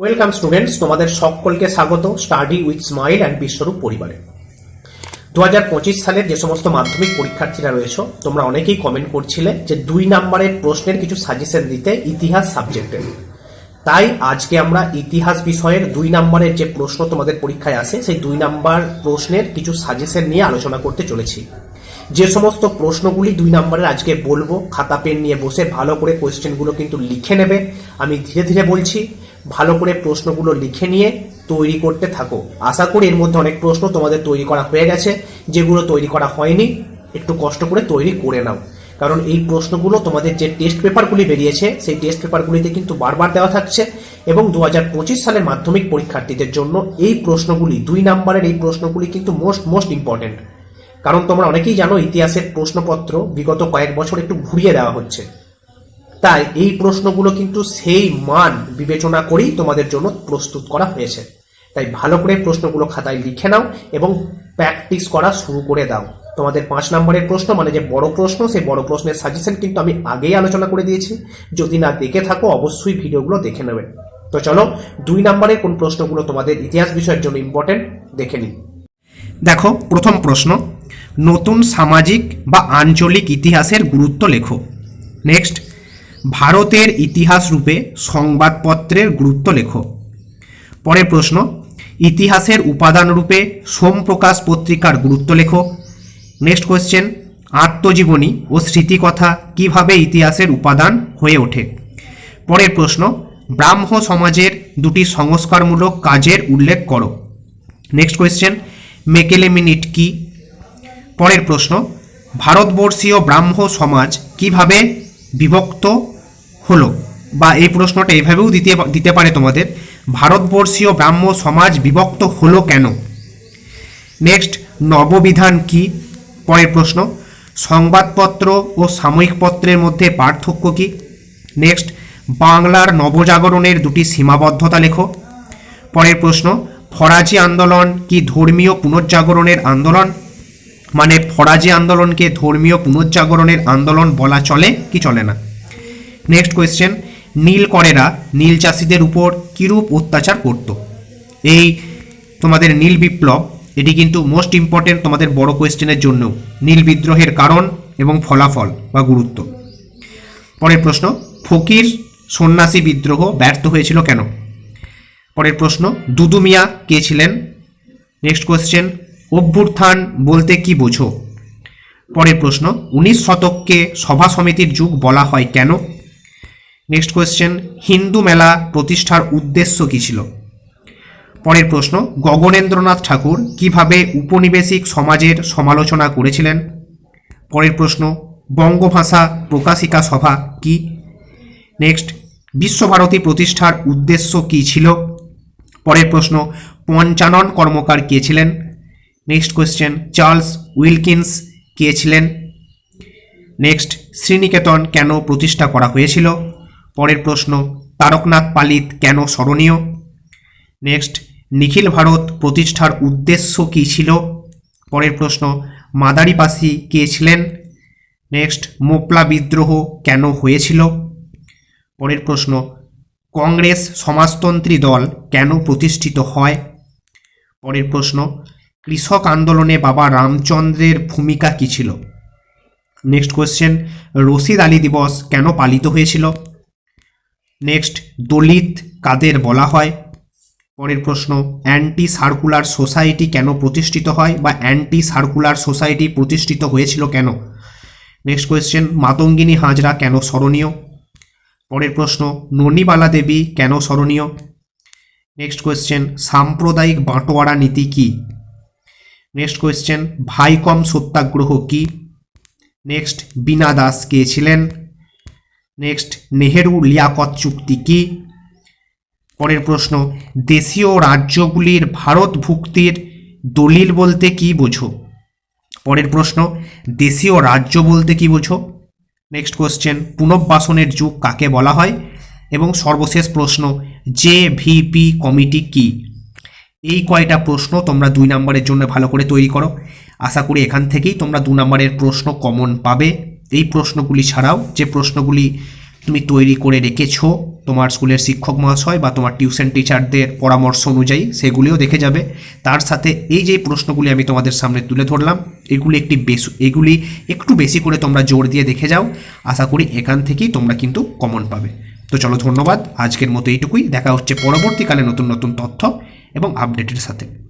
Welcome students তোমাদের সকলকে স্বাগত। Study with smile and Biswarup পরিবারে। দু হাজার পঁচিশ সালের যে সমস্ত মাধ্যমিক পরীক্ষার্থীরা রয়েছে, তোমরা অনেকেই কমেন্ট করছিলে যে দুই নাম্বারের প্রশ্নের কিছু সাজেশন দিতে ইতিহাস সাবজেক্টের তাই আজকে আমরা ইতিহাস বিষয়ের দুই নাম্বারের যে প্রশ্ন তোমাদের পরীক্ষায় আসে, সেই দুই নাম্বার প্রশ্নের কিছু সাজেশন নিয়ে আলোচনা করতে চলেছি। যে সমস্ত প্রশ্নগুলি দুই নাম্বারের আজকে বলব, খাতা, পেন নিয়ে বসে ভালো করে কোয়েশ্চেনগুলো কিন্তু লিখে নেবে। আমি ধীরে ধীরে বলছি ভালো করে প্রশ্নগুলো লিখে নিয়ে তৈরি করতে থাকো। আশা করি এর মধ্যে অনেক প্রশ্ন তোমাদের তৈরি করা হয়ে গেছে, যেগুলো তৈরি করা হয়নি, একটু কষ্ট করে তৈরি করে নাও। কারণ এই প্রশ্নগুলো তোমাদের যে টেস্ট পেপারগুলি বেরিয়েছে, সেই টেস্ট পেপারগুলিতে কিন্তু বারবার দেওয়া থাকছে এবং দু হাজার পঁচিশ সালের মাধ্যমিক পরীক্ষার্থীদের জন্য এই প্রশ্নগুলি, দুই নাম্বারের এই প্রশ্নগুলি কিন্তু মোস্ট মোস্ট ইম্পর্টেন্ট কারণ তোমরা অনেকেই জানো, ইতিহাসের প্রশ্নপত্র বিগত কয়েক বছর একটু ঘুরিয়ে দেওয়া হচ্ছে। তাই এই প্রশ্নগুলো কিন্তু সেই মান বিবেচনা করেই তোমাদের জন্য প্রস্তুত করা হয়েছে। তাই ভালো করে প্রশ্নগুলো খাতায় লিখে নাও এবং প্র্যাকটিস করা শুরু করে দাও। তোমাদের পাঁচ নম্বরের প্রশ্ন মানে যে বড় প্রশ্ন, সেই বড় প্রশ্নের সাজেশন কিন্তু আমি আগেই আলোচনা করে দিয়েছি। যদি না দেখে থাকো, অবশ্যই ভিডিওগুলো দেখে নেবে। তো চলো, দুই নম্বরের কোন প্রশ্নগুলো তোমাদের ইতিহাস বিষয়ের জন্য ইম্পর্টেন্ট দেখে নিই। দেখো, প্রথম প্রশ্ন, নতুন সামাজিক বা আঞ্চলিক ইতিহাসের গুরুত্ব লেখো। নেক্সট ভারতের ইতিহাস রূপে সংবাদপত্রের গুরুত্ব লেখো। পরের প্রশ্ন, ইতিহাসের উপাদান রূপে সোমপ্রকাশ পত্রিকার গুরুত্ব লেখো। নেক্সট কোয়েশ্চেন আত্মজীবনী ও স্মৃতিকথা কীভাবে ইতিহাসের উপাদান হয়ে ওঠে? পরের প্রশ্ন, ব্রাহ্ম সমাজের দুটি সংস্কারমূলক কাজের উল্লেখ করো। নেক্সট কোয়েশ্চেন মেকেলে মিনিট কি? পরের প্রশ্ন, ভারতবর্ষীয় ব্রাহ্ম সমাজ কীভাবে বিভক্ত হলো? বা এই প্রশ্নটা এভাবেও দিতে দিতে পারে তোমাদের, ভারতবর্ষীয় ব্রাহ্ম সমাজ বিভক্ত হলো কেন? নেক্সট নববিধান কি? পরের প্রশ্ন, সংবাদপত্র ও সাময়িক পত্রের মধ্যে পার্থক্য কি? নেক্সট বাংলার নবজাগরণের দুটি সীমাবদ্ধতা লেখো। পরের প্রশ্ন, ফরাজি আন্দোলন কি ধর্মীয় পুনর্জাগরণের আন্দোলন? মানে ফরাজি আন্দোলনকে ধর্মীয় পুনর্জাগরণের আন্দোলন বলা চলে কি চলে না? নেক্সট কোয়েশ্চেন নীলকরেরা নীল চাষিদের উপর কিরূপ অত্যাচার করত? এই তোমাদের নীল বিপ্লব, এটি কিন্তু মোস্ট ইম্পর্টেন্ট তোমাদের বড় কোয়েশ্চেনের জন্য নীল বিদ্রোহের কারণ এবং ফলাফল বা গুরুত্ব। পরের প্রশ্ন, ফকির সন্ন্যাসী বিদ্রোহ ব্যর্থ হয়েছিল কেন? পরের প্রশ্ন, দুদু মিয়া কে ছিলেন? নেক্সট কোয়েশ্চেন অভ্যুত্থান বলতে কি বোঝো? পরের প্রশ্ন, উনিশ শতককে সভা সমিতির যুগ বলা হয় কেন? নেক্সট কোয়েশ্চেন হিন্দু মেলা প্রতিষ্ঠার উদ্দেশ্য কী ছিল? পরের প্রশ্ন, গগনেন্দ্রনাথ ঠাকুর কীভাবে উপনিবেশিক সমাজের সমালোচনা করেছিলেন? পরের প্রশ্ন, বঙ্গভাষা প্রকাশিকা সভা কি? নেক্সট বিশ্বভারতী প্রতিষ্ঠার উদ্দেশ্য কী ছিল? পরের প্রশ্ন, পঞ্চানন কর্মকার কে ছিলেন? নেক্সট কোয়েশ্চেন চার্লস উইলকিন্স কে ছিলেন? নেক্সট শ্রীনিকেতন কেন প্রতিষ্ঠা করা হয়েছিল? পরের প্রশ্ন, তারকনাথ পালিত কেন স্মরণীয়? নেক্সট নিখিল ভারত প্রতিষ্ঠার উদ্দেশ্য কী ছিল? পরের প্রশ্ন মাদারিপাসি কে ছিলেন? নেক্সট মোপলা বিদ্রোহ কেন হয়েছিল? পরের প্রশ্ন, কংগ্রেস সমাজতন্ত্রী দল কেন প্রতিষ্ঠিত হয়? পরের প্রশ্ন, কৃষক আন্দোলনে বাবা রামচন্দ্রের ভূমিকা কী ছিল? নেক্সট কোয়েশ্চেন রশিদ আলী দিবস কেন পালিত হয়েছিল? নেক্সট দলিত কাদের বলা হয়? পরের প্রশ্ন অ্যান্টি সার্কুলার সোসাইটি কেন প্রতিষ্ঠিত হয় বা অ্যান্টি সার্কুলার সোসাইটি প্রতিষ্ঠিত হয়েছিল কেন? নেক্সট কোয়েশ্চেন মাতঙ্গিনী হাজরা কেন স্মরণীয়? পরের প্রশ্ন, ননিবালা দেবী কেন স্মরণীয়? নেক্সট কোয়েশ্চেন সাম্প্রদায়িক বাঁটোয়ারা নীতি কী? নেক্সট কোয়েশ্চেন ভাইকম সত্যাগ্রহ কি? নেক্সট বিনা দাস কে ছিলেন? নেক্সট নেহেরু লিয়াকত চুক্তি কি? পরের প্রশ্ন, দেশীয় রাজ্যগুলির ভারত ভুক্তির দলিল বলতে কি বোঝো? পরের প্রশ্ন, দেশীয় রাজ্য বলতে কি বোঝো? নেক্সট কোশ্চেন পুনর্বাসনের যুগ কাকে বলা হয়? এবং সর্বশেষ প্রশ্ন, জে ভিপি কমিটি কি? এই কয়টা প্রশ্ন তোমরা দুই নম্বরের জন্য ভালো করে তৈরি করো। আশা করি এখান থেকেই তোমরা দু নম্বরের প্রশ্ন কমন পাবে। এই প্রশ্নগুলি ছাড়াও যে প্রশ্নগুলি তুমি তৈরি করে রেখেছো, তোমার স্কুলের শিক্ষক মহাশয় বা তোমার টিউশন টিচারদের পরামর্শ অনুযায়ী সেগুলিও দেখে যাবে। তার সাথে এই যে প্রশ্নগুলি আমি তোমাদের সামনে তুলে ধরলাম, এগুলি একটি বেশ, এগুলি একটু বেশি করে তোমরা জোর দিয়ে দেখে যাও। আশা করি এখান থেকেই তোমরা কিন্তু কমন পাবে। তো চলো ধন্যবাদ, আজকের মতো এইটুকুই। দেখা হচ্ছে পরবর্তীকালে নতুন নতুন তথ্য এবং আপডেটের সাথে।